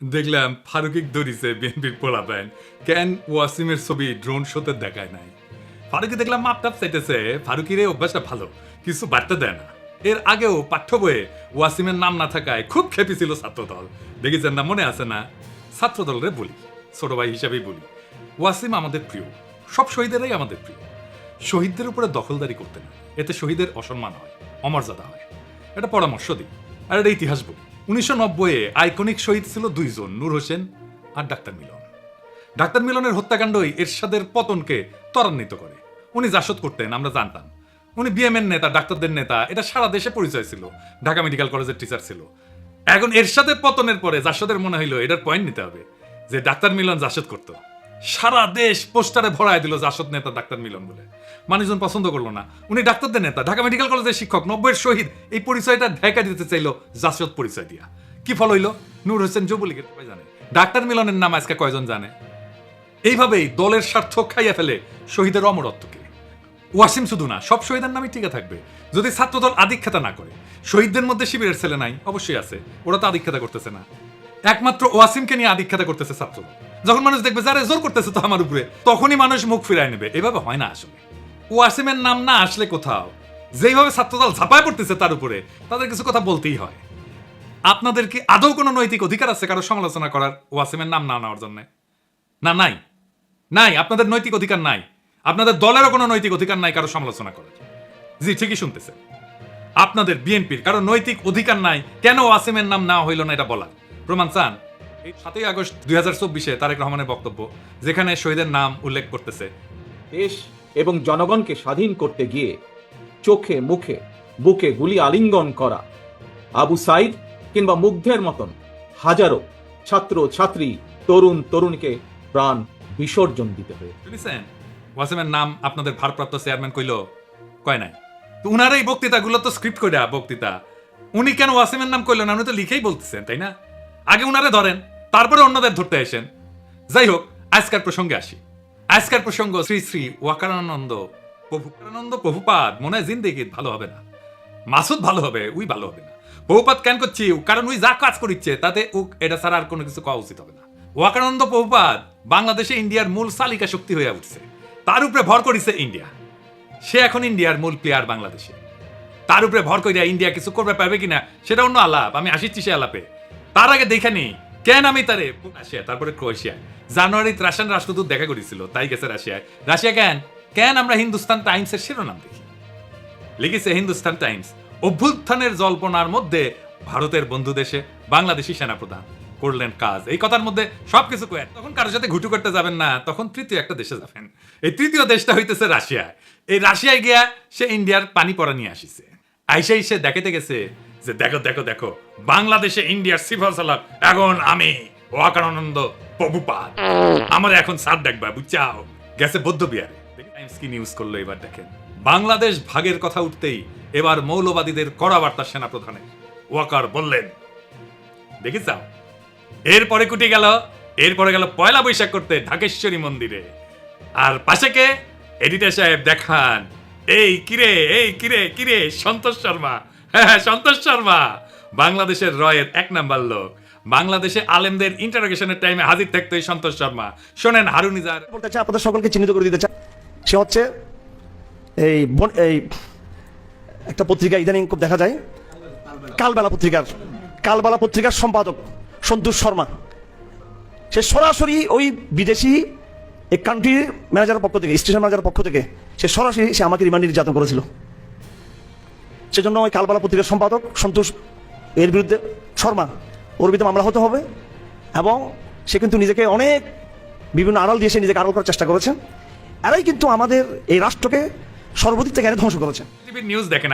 দেখলাম ফারুকিক দরিছে বিএনপির পোলাপেন কেন ওয়াসিমের ছবি ড্রোন শোতে দেখায় নাই? ফারুকি দেখলাম মাপটাপ চাইতেছে, ফারুকির এই অভ্যাসটা ভালো, কিছু বাড়তে দেয় না। এর আগেও পাঠ্য বইয়ে ওয়াসিমের নাম না থাকায় খুব খেপি ছিল ছাত্রদল। দেখেছেন না, মনে আছে না? ছাত্রদলরে বলি, ছোট ভাই হিসাবেই বলি। ওয়াসিম আমাদের প্রিয়, সব শহীদেরাই আমাদের প্রিয়। শহীদদের উপরে দখলদারি করতে না, এতে শহীদের অসম্মান হয়, অমর্যাদা হয়। এটা পরামর্শ দিই, আর এটা ইতিহাস বলি। উনিশশো আইকনিক শহীদ ছিল দুইজন, নূর হোসেন আর ডাক্তার মিলন। ডাক্তার মিলনের হত্যাকাণ্ডই এরশাদের পতনকে ত্বরান্বিত করে। উনি জাসদ করতেন, আমরা জানতাম। উনি বিএমএন নেতা, ডাক্তারদের নেতা, এটা সারা দেশে পরিচয় ছিল। ঢাকা মেডিকেল কলেজের টিচার ছিল। এখন এরশাদের পতনের পরে জাসদের মনে হইল এটার পয়েন্ট নিতে হবে, যে ডাক্তার মিলন জাসদ করতো। সারা দেশ পোস্টারে ভরায় দিল জাসদ নেতা ডাক্তার মিলন বলে। মানুষজন পছন্দ করল না। উনি ডাক্তারদের নেতা। ঢাকা মেডিকেল কলেজের শিক্ষক, নব্বইয়ের শহীদ। এই পরিচয়টা ঢাকা দিতে চাইলো জাসদ পরিচয় দিয়া। কি ফল হইল? নূর হোসেন যুবলীগের সবাই জানে। ডাক্তার মিলনের নাম আজকে কয়জন জানে? এইভাবেই দলের স্বার্থ খাইয়া ফেলে শহীদের অমরত্বকে। ওয়াসিম শুধু না, সব শহীদের নামই টিকে থাকবে। যদি ছাত্রদল আদিক্ষেতা না করে, শহীদদের মধ্যে শিবিরের ছেলে নাই, অবশ্যই আছে। ওরা তো আদিক্ষেতা করতেছে না। একমাত্র ওয়াসিমকে নিয়ে আদিক্ষেতা করতেছে ছাত্রদল। যখন মানুষ দেখবে যারা জোর করতেছে তো আমার উপরে, তখনই মানুষ মুখ ফিরায় নেবে। এভাবে হয় না আসলে। ওয়াসিমের নাম না আসলে কোথাও, যেইভাবে ছাত্রদল ঝাঁপায় পড়তেছে তার উপরে, তাদের কিছু কথা বলতেই হয়। আপনাদের কি আদৌ কোনো নৈতিক অধিকার আছে কারও সমালোচনা করার ওয়াসিমের নাম না নেওয়ার জন্য? না, নাই। নাই, আপনাদের নৈতিক অধিকার নাই। আপনাদের দলেরও কোনো নৈতিক অধিকার নাই কারও সমালোচনা করার জি, ঠিকই শুনতেছে আপনাদের বিএনপির কারও নৈতিক অধিকার নাই, কেন ওয়াসিমের নাম না হইল না এটা বলার? প্রমাণ চান? সাতই আগস্ট দুই হাজার চব্বিশে তারেক রহমানের বক্তব্য যেখানে শহীদের নাম উল্লেখ করতেছে। দেশ এবং জনগণকে স্বাধীন করতে গিয়ে চোখে মুখে বুকে গুলি আলিঙ্গন করা আবু সাইদ কিংবা মুগ্ধের মতন হাজারো ছাত্র ছাত্রী তরুণ তরুণীকে প্রাণ বিসর্জন দিতে হয়েছে। শুনেছেন? ওয়াসিমের নাম আপনাদের ভারপ্রাপ্ত চেয়ারম্যান কইল কয় নাই? তো উনার এই বক্তৃতাগুলো তো স্ক্রিপ্ট করে বক্তৃতা। উনি কেন ওয়াসিমের নাম কইলেন না? উনি তো লিখেই বলতেছেন তাই না? আগে উনারে ধরেন। তারপরে অন্যদের ধরতে আসেন। যাই হোক, আজকের প্রসঙ্গে আসি। আজকের প্রসঙ্গ শ্রী শ্রী ওয়াকারানন্দ প্রভুকারানন্দ প্রভুপাদ, মনে হয় জিন্দেগি ভালো হবে না। মাসুদ ভালো হবে, উই ভালো হবে না। প্রভুপাত কেন করছি? কারণ উই যা কাজ করিচ্ছে, তাতে ও, এটা ছাড়া আর কোনো কিছু কওয়া উচিত হবে না। ওয়াকানন্দ প্রভুপাত বাংলাদেশে ইন্ডিয়ার মূল চালিকা শক্তি হয়ে উঠছে। তার উপরে ভর করিছে ইন্ডিয়া। সে এখন ইন্ডিয়ার মূল প্লেয়ার বাংলাদেশে। তার উপরে ভর করিয়া ইন্ডিয়া কিছু করবে পারবে কিনা, সেটা অন্য আলাপ। আমি আসিচ্ছি সে আলাপে। তার আগে দেখে নি কেন আমি তারে রাশিয়া, তারপরে ক্রোয়েশিয়া। জানুয়ারিতে রাশিয়ান রাষ্ট্রদূত দেখা করেছিল, তাই গেছে রাশিয়ায়। রাশিয়া কেন? কেন আমরা হিন্দুস্তান টাইমসের শিরোনাম দেখি? লিখেছে হিন্দুস্তান টাইমস, অভ্যুত্থানের জল্পনার মধ্যে ভারতের বন্ধু দেশে বাংলাদেশি সেনাপ্রধান করলেন কাজ। এই কথার মধ্যে সবকিছু কয়েক তখন কারোর সাথে ঘুটু করতে যাবেন না, তখন তৃতীয় একটা দেশে যাবেন। এই তৃতীয় দেশটা হইতেছে রাশিয়া এই রাশিয়ায় গিয়া সে ইন্ডিয়ার পানি পড়া নিয়ে আসিছে। আইসাই সে দেখাতে গেছে যে দেখো দেখো দেখো, বাংলাদেশে ইন্ডিয়ার সিফল সালাম এখন আমি, ওয়াকানন্দ প্রভুপাত আমার এখন সার ডাকবা বুঝছাও? গেছে বৌদ্ধ বিহারে। টাইমস কি নিউজ করল এবার দেখেন। বাংলাদেশ ভাগের কথা উঠতেই এবার মৌলবাদীদের কড়া বার্তা সেনা প্রধানে ওয়াকার বললেন দেখিসাও এরপরে কুটি গেল, এরপরে গেল পয়লা বৈশাখ করতে ঢাকেশ্বরী মন্দিরে। আর পাশে কে? এডিটর সাহেব দেখান। এই কিরে এই কিরে কিরে, সন্তোষ শর্মা। সন্তোষ শর্মা, বাংলাদেশের রয়ের এক নাম্বার লোক। বাংলাদেশে আলেমদের ইন্টারোগেশনের টাইমে হাজির থাকতো এই সন্তোষ শর্মা। শোনেন হারুনিজার বলতে চাই, আপনাদের সকলকে চিহ্নিত করে দিতে চাই। সে হচ্ছে এই এই একটা পত্রিকা, ইদানিং খুব দেখা যায়। কালবেলা পত্রিকার কালবেলা পত্রিকার সম্পাদক সন্তোষ শর্মা। সে সরাসরি ওই বিদেশি এই কান্ট্রির ম্যানেজারের পক্ষ থেকে স্টেশন ম্যানেজারের পক্ষ থেকে, সে সরাসরি সে আমাকে রিমান্ডে নির্যাতন করেছিল। সেজন্য ওই কালবেলা পত্রিকার সম্পাদক সন্তোষ, এর বিরুদ্ধে শর্মা, ওর বিরুদ্ধে মামলা হতে হবে এবং সে কিন্তু নিজেকে অনেক বিভিন্ন আড়াল দিয়ে সে নিজেকে আড়াল করার চেষ্টা করেছে। এরাই কিন্তু আমাদের এই রাষ্ট্রকে সর্বদিক থেকে ধ্বংস করেছে। নিউজ দেখেন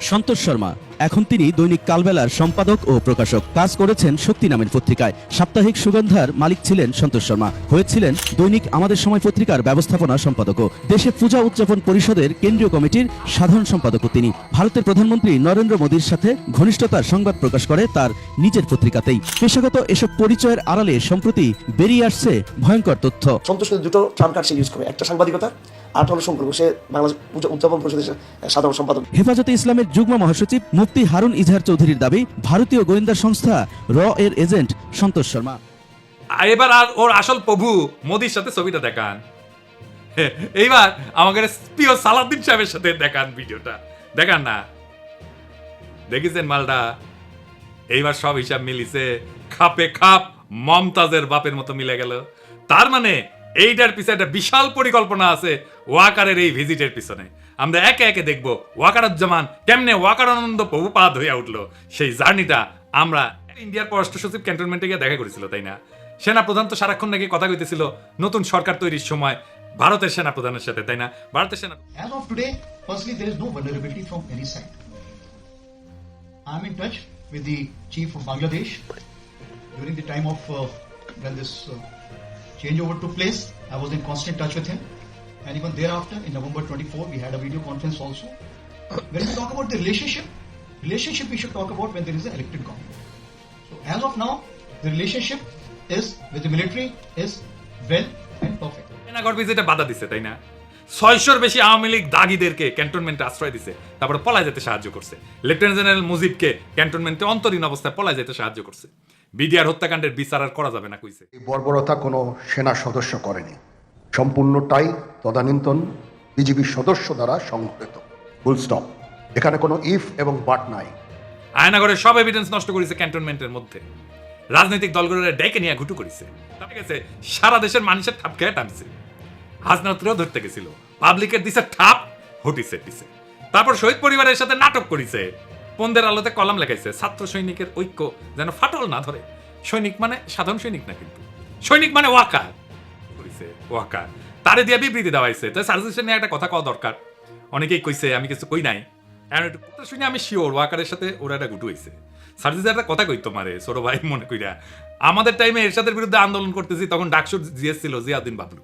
সন্তোষ শর্মা। এখন তিনি দৈনিক কালবেলার সম্পাদক ও প্রকাশক। কাজ করেছেন শক্তি নামের পত্রিকায়। সাপ্তাহিক সুগন্ধার মালিক ছিলেন সন্তোষ শর্মা। হয়েছিলেন দৈনিক আমাদের সময় পত্রিকার ব্যবস্থাপনা সম্পাদকও। দেশে পূজা উদযাপন পরিষদের কেন্দ্রীয় কমিটির সাধারণ সম্পাদকও তিনি। ভারতের প্রধানমন্ত্রী নরেন্দ্র মোদীর সাথে ঘনিষ্ঠতার সংবাদ প্রকাশ করে তার নিজের পত্রিকাতেই। পেশাগত এসব পরিচয়ের আড়ালে সম্প্রতি বেরিয়ে আসছে ভয়ঙ্কর তথ্য। সন্তোষ দুটো ট্রাম কার্ড ইউজ করে। একটা সাংবাদিকতা আঠারো সম্পর্ক সে বাংলাদেশ উদযা- উদযাপন পরিষদের সাধারণ সম্পাদক। হেফাজতে ইসলামের যুগ্ম মহাসচিব মুফতি হারুন ইজহার চৌধুরীর দাবি ভারতীয় গোয়েন্দা সংস্থা র এর এজেন্ট সন্তোষ শর্মা। এবার আর ওর আসল প্রভু মোদির সাথে ছবিটা দেখান। এইবার আমাকে প্রিয় সালাউদ্দিন সাহেবের সাথে দেখান ভিডিওটা। দেখান না। দেখেছেন মালটা এইবার সব হিসাব মিলিছে খাপে খাপ মমতাজের বাপের মতো মিলে গেল। তার মানে এইটার পিছনে একটা বিশাল পরিকল্পনা আছে ওয়াকারের এই ভিজিটের পিছনে। আমরা একে একে দেখব ওয়াকারুজ্জামান কেমনে ওয়াকারানন্দ প্রভুপাদ হইয়া উঠল। সেই জার্নিটা আমরা ইন্ডিয়ার পররাষ্ট্র সচিব ক্যান্টনমেন্টে গিয়ে দেখা করেছিল তাই না? সেনা প্রধান তো সারাক্ষণ নাকি কথা কইতেছিল নতুন সরকার তৈরির সময় ভারতের সেনা প্রধানের সাথে তাই না? ভারতের সেনা As of today, firstly, there is no vulnerability from any side. I'm in touch with the chief of Bangladesh during the time of uh, when this uh, changeover took place. I was in constant touch with him, and even thereafter, in November 24, we had a video conference also. When we talk about the relationship, relationship we should talk about when there is an elected government. So as of now, the relationship is with the military is well and perfect. সেনাগর ভিজিটে বাধা দিছে তাই না ছয়শোর বেশি আওয়ামী লীগ দাগিদেরকে ক্যান্টনমেন্টে আশ্রয় দিছে তারপরে পলায় যেতে সাহায্য করছে লেফটেন্যান্ট জেনারেল মুজিবকে ক্যান্টনমেন্টে অন্তরীণ অবস্থায় পলায় যেতে সাহায্য করছে বিডিআর হত্যাকাণ্ডের বিচার আর করা যাবে না কইছে। এই বর্বরতা কোনো সেনা সদস্য করেনি। সম্পূর্ণটাই তদানীন্তন বিজিবির সদস্য দ্বারা সংঘটিত। ফুল স্টপ এখানে কোনো ইফ এবং বাট নাই। আয়নাগরের সব এভিডেন্স নষ্ট করেছে ক্যান্টনমেন্টের মধ্যে। রাজনৈতিক দলগুলোরে ডেকে নিয়ে ঘুটু করেছে। তাতে গেছে সারা দেশের মানুষের ঠাপ খেয়ে টানছে। হাজনাত্রেও ধরতে গেছিল। পাবলিকের দিছে ঠাপ হটিছে দিছে। তারপর শহীদ পরিবারের সাথে নাটক করেছে। পন্দের আলোতে কলাম লেখাইছে। ছাত্র সৈনিকের ঐক্য যেন ফাটল না ধরে। সৈনিক মানে সাধারণ সৈনিক না কিন্তু। সৈনিক মানে ওয়াকার কইছে ওয়াকার তারে দিয়ে বিবৃতি দেওয়াইছে। তো সার্জিসের নিয়ে একটা কথা কওয়া দরকার। অনেকেই কইছে, আমি কিছু কই নাই। কথা শুনে, আমি শিওর ওয়াকারের সাথে ওরা একটা গুটু হয়েছে সার্জিসের একটা কথা কই তোমারে, ছোট ভাই, মনে কইরা। আমাদের টাইমে এরশাদের বিরুদ্ধে আন্দোলন করতেছি, তখন ডাকসুর জিএস জিয়াউদ্দিন বাবলু।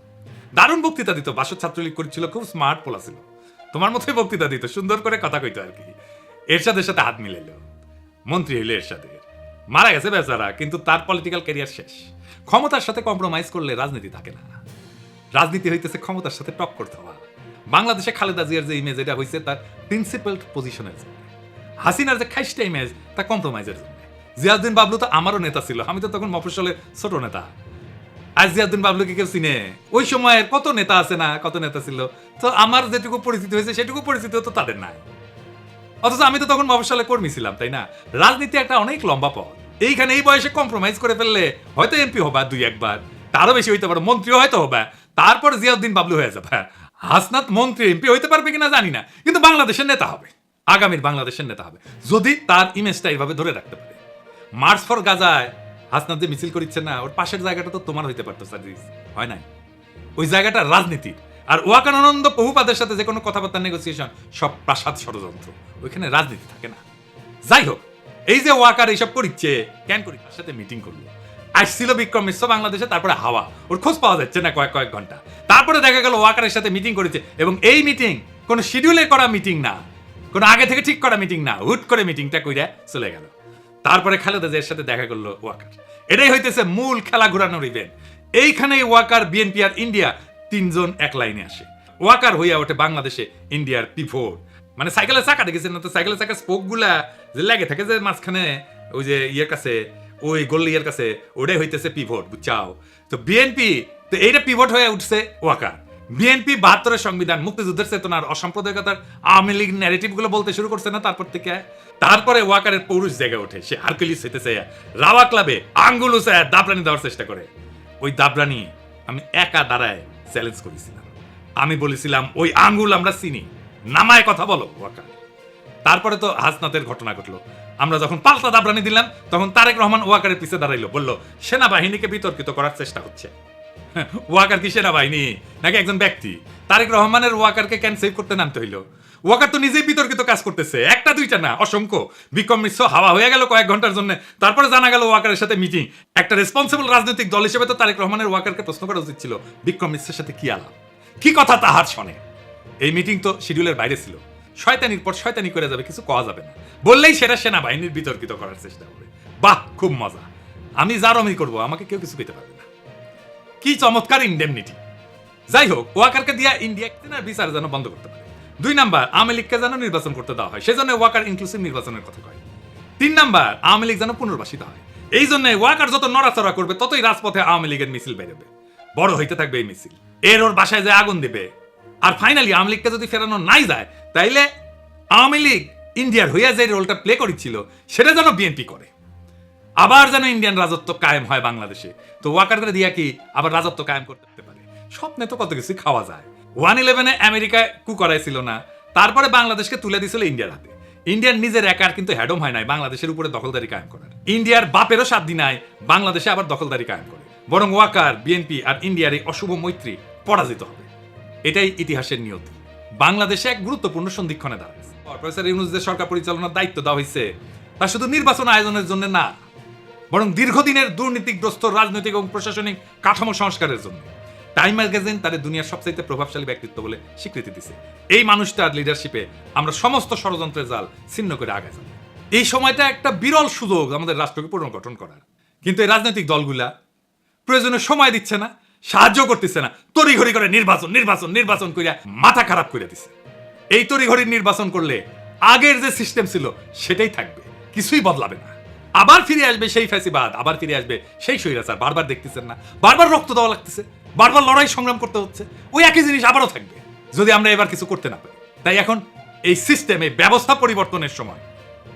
দারুণ বক্তৃতা দিত। বাসর ছাত্রলীগ করেছিল, খুব স্মার্ট পোলা ছিল। তোমার মতোই বক্তৃতা দিত, সুন্দর করে কথা কইতো আর কি। এরশাদের সাথে হাত মিলাইলো। মন্ত্রী হইল এরশাদের। মারা গেছে বেচারা, কিন্তু তার পলিটিক্যাল ক্যারিয়ার শেষ। ক্ষমতার সাথে কম্প্রোমাইজ করলে রাজনীতি থাকে না। রাজনীতি হইতেছে ক্ষমতার সাথে টক্কর দেওয়া বাংলাদেশে খালেদা জিয়ার যে ইমেজ এটা হয়েছে তার প্রিন্সিপাল পজিশনের জন্য। হাসিনার যে খাইস্টা ইমেজ তা কম্প্রোমাইজের জন্য। জিয়াউদ্দিন বাবলু তো আমারও নেতা ছিল, আমি তো তখন মফস্বলের ছোট নেতা। আর জিয়াউদ্দিন বাবলুকে কেউ চিনে? ওই সময়ের কত নেতা আছে না, কত নেতা ছিল? তো আমার যেটুকু পরিচিতি হয়েছে, সেটুকু পরিচিতি তো তাদের নাই। অথচ আমি তো তখন মফস্বলে কর্মী ছিলাম, তাই না? রাজনীতি একটা অনেক লম্বা পথ। এইখানে এই বয়সে কম্প্রোমাইজ করে ফেললে হয়তো এমপি হবা দুই একবার, তারও বেশি হইতে পারো, মন্ত্রীও হয়তো হবে, তারপর জিয়াউদ্দিন বাবলু হয়ে যাবে। হাসনাত মন্ত্রী এমপি হইতে পারবে কিনা জানি না, কিন্তু বাংলাদেশের নেতা হবে, আগামীর বাংলাদেশের নেতা হবে, যদি তার ইমেজটা এইভাবে ধরে রাখতে পারে। মার্চ ফর গাজায় হাসনাত যে মিছিল করিচ্ছে না, ওর পাশের জায়গাটা তো তোমার হইতে পারতো সার্জিস হয় নাই? ওই জায়গাটা রাজনীতি আর ওয়াকানন্দ প্রভুপাদের সাথে যে কোনো কথাবার্তা নেগোসিয়েশন সব প্রাসাদ ষড়যন্ত্র। ওইখানে রাজনীতি থাকে না। যাই হোক, এই যে ওয়াকার এইসব করিচ্ছে, কেন করি? তার সাথে মিটিং করল? আসছিল বিক্রম মিশ্র বাংলাদেশে, তারপরে হাওয়া। ওর খোঁজ পাওয়া যাচ্ছে না কয়েক কয়েক ঘণ্টা। তারপরে দেখা গেল ওয়াকারের সাথে মিটিং করেছে এবং এই মিটিং কোনো শিডিউলে করা মিটিং না। কোনো আগে থেকে ঠিক করা মিটিং না। হুট করে মিটিংটা কইরা চলে গেল। তারপরে খালেদা জিয়ার সাথে দেখা করল ওয়াকার। এটাই হইতেছে মূল খেলা ঘুরানোর ইভেন্ট এইখানেই ওয়াকার বিএনপি আর ইন্ডিয়া তিনজন এক লাইনে আসে। ওয়াকার হইয়া ওঠে বাংলাদেশে ইন্ডিয়ার পিফোর মানে সাইকেলের চাকা দেখেছেন না তো? সাইকেলের চাকার স্পোকগুলা যে লেগে থাকে যে মাঝখানে ওই যে ইয়ের কাছে, ওই গোল্লিয়ার কাছে, ওটাই হইতেছে পিভট, বুঝছাও? তো বিএনপি তো এইটা পিভট হয়ে উঠছে ওয়াকার। বিএনপি বাহাত্তরের সংবিধান, মুক্তিযুদ্ধের চেতনার, অসাম্প্রদায়িকতার, আওয়ামী লীগ ন্যারেটিভগুলো বলতে শুরু করছে না তারপর থেকে? তারপরে ওয়াকারের পৌরুষ জেগে ওঠে, সে হারকুলিস হইতেছে রাওয়া ক্লাবে আঙ্গুল উসায় দাবরানি দেওয়ার চেষ্টা করে। ওই দাবরানি আমি একা দাঁড়ায় চ্যালেঞ্জ করেছিলাম। আমি বলেছিলাম, ওই আঙ্গুল আমরা চিনি। নামায় কথা বলো ওয়াকা তারপরে তো হাসনাতের ঘটনা ঘটলো। আমরা যখন পাল্টা দাবরানি দিলাম, তখন তারেক রহমান ওয়াকারের পিছে দাঁড়াইলো, বলল, সেনাবাহিনীকে বিতর্কিত করার চেষ্টা হচ্ছে। ওয়াকার কি সেনাবাহিনী? নাকি একজন ব্যক্তি? তারেক রহমানের ওয়াকারকে ক্যান সেভ করতে নামতে হইল। ওয়াকার তো নিজেই বিতর্কিত কাজ করতেছে। একটা, দুইটা না, অসংখ্য। বিক্রম মিশ্র হাওয়া হয়ে গেল কয়েক ঘণ্টার জন্য। তারপরে জানা গেল ওয়াকারের সাথে মিটিং একটা রেসপন্সিবল রাজনৈতিক দল হিসেবে তো তারেক রহমানের ওয়াকারকে প্রশ্ন করা উচিত ছিল বিক্রম মিশ্রের সাথে কি আলাপ? কি কথা তাহার শোনে? এই মিটিং তো শিডিউলের বাইরে ছিল। শয়তানির পর শয়তানি করে যাবে, কিছু কওয়া যাবে না। বললেই সেটা সেনাবাহিনীর বিতর্কিত করার চেষ্টা করবে বাহ, খুব মজা। আমি যার অমি করব, আমাকে কেউ কিছু পেতে পারবে না। কি চমৎকার ইন্ডেমনিটি যাই হোক, ওয়াকারকে দিয়া ইন্ডিয়া বিচার যেন বন্ধ করতে পারে। দুই নাম্বার, আওয়ামী লীগকে যেন নির্বাচন করতে দেওয়া হয়, সেজন্য ওয়াকার ইনক্লুসিভ নির্বাচনের কথা কয়। তিন নাম্বার, আওয়ামী লীগ যেন পুনর্বাসিত হয়। এই জন্য ওয়াকার যত নড়াচড়া করবে, ততই রাজপথে আওয়ামী লীগের মিছিল বেরোবে। বড় হইতে থাকবে এই মিছিল। এর ওর বাসায় যে আগুন দিবে। আর ফাইনালি আওয়ামী লীগকে যদি ফেরানো নাই যায়, তাইলে আওয়ামী লীগ ইন্ডিয়ার হইয়া যে রোলটা প্লে করেছিল, সেটা যেন বিএনপি করে। আবার যেন ইন্ডিয়ান রাজত্ব কায়েম হয় বাংলাদেশে। তো ওয়াকারদের দিয়া কি আবার রাজত্ব কায়েম করতে পারে? স্বপ্নে তো কত কিছু খাওয়া যায়। ওয়ান ইলেভেনে আমেরিকায় কু করাইছিল না। তারপরে বাংলাদেশকে তুলে দিছিল ইন্ডিয়ার হাতে। ইন্ডিয়ার নিজের একার কিন্তু হ্যাডম হয় নাই, বাংলাদেশের উপরে দখলদারি কায়েম করার। ইন্ডিয়ার বাপেরও সাত দিন নাই, বাংলাদেশে আবার দখলদারি কায়েম করে। বরং ওয়াকার, বিএনপি আর ইন্ডিয়ার এই অশুভ মৈত্রী পরাজিত হবে। এটাই ইতিহাসের নিয়তি। বাংলাদেশে এক গুরুত্বপূর্ণ সন্ধিক্ষণে দাঁড়াচ্ছে প্রফেসর ইউনুসদের সরকার পরিচালনার দায়িত্ব দেওয়া হয়েছে তা শুধু নির্বাচন আয়োজনের জন্য না, বরং দীর্ঘদিনের দুর্নীতিগ্রস্ত রাজনৈতিক এবং প্রশাসনিক কাঠামো সংস্কারের জন্য। টাইম ম্যাগাজিন তাদের দুনিয়ার সবচাইতে প্রভাবশালী ব্যক্তিত্ব বলে স্বীকৃতি দিছে। এই মানুষটার লিডারশিপে আমরা সমস্ত ষড়যন্ত্রের জাল ছিন্ন করে আগে যাব এই সময়টা একটা বিরল সুযোগ আমাদের রাষ্ট্রকে পুনর্গঠন করার। কিন্তু এই রাজনৈতিক দলগুলা প্রয়োজনে সময় দিচ্ছে না, সাহায্য করতেছে না, তড়িঘড়ি করে নির্বাচন নির্বাচন নির্বাচন করিয়া মাথা খারাপ করে দিছে। এই তড়িঘড়ির নির্বাচন করলে আগের যে সিস্টেম ছিল সেটাই থাকবে, কিছুই বদলাবে না। আবার ফিরে আসবে সেই ফ্যাসিবাদ, আবার ফিরে আসবে সেই স্বৈরাচার, বারবার দেখতেছেন না, বারবার রক্ত দেওয়া লাগতেছে। বারবার লড়াই সংগ্রাম করতে হচ্ছে। ওই একই জিনিস আবারও থাকবে, যদি আমরা এবার কিছু করতে না পারি। তাই এখন এই সিস্টেমে ব্যবস্থা পরিবর্তনের সময়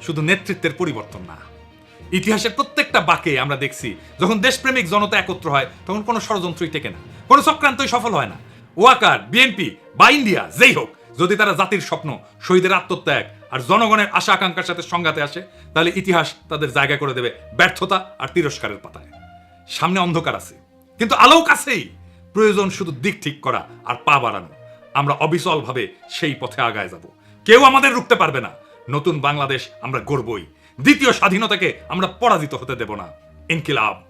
শুধু নেতৃত্বের পরিবর্তন না, ইতিহাসের প্রত্যেকটা বাকে আমরা দেখছি, যখন দেশপ্রেমিক জনতা একত্র হয়, তখন কোনো ষড়যন্ত্রই টেকে না, কোনো চক্রান্তই সফল হয় না। ওয়াকার, বিএনপি বা ইন্ডিয়া, যেই হোক, যদি তারা জাতির স্বপ্ন, শহীদের আত্মত্যাগ আর জনগণের আশা আকাঙ্ক্ষার সাথে সংঘাতে আসে, তাহলে ইতিহাস তাদের জায়গা করে দেবে ব্যর্থতা আর তিরস্কারের পাতায়। সামনে অন্ধকার আছে, কিন্তু আলো কাছেই প্রয়োজন শুধু দিক ঠিক করা আর পা বাড়ানো। আমরা অবিচলভাবে সেই পথে আগায় যাব। কেউ আমাদের রুখতে পারবে না। নতুন বাংলাদেশ আমরা গড়বই। দ্বিতীয় স্বাধীনতাকে আমরা পরাজিত হতে দেব না। ইনকিলাব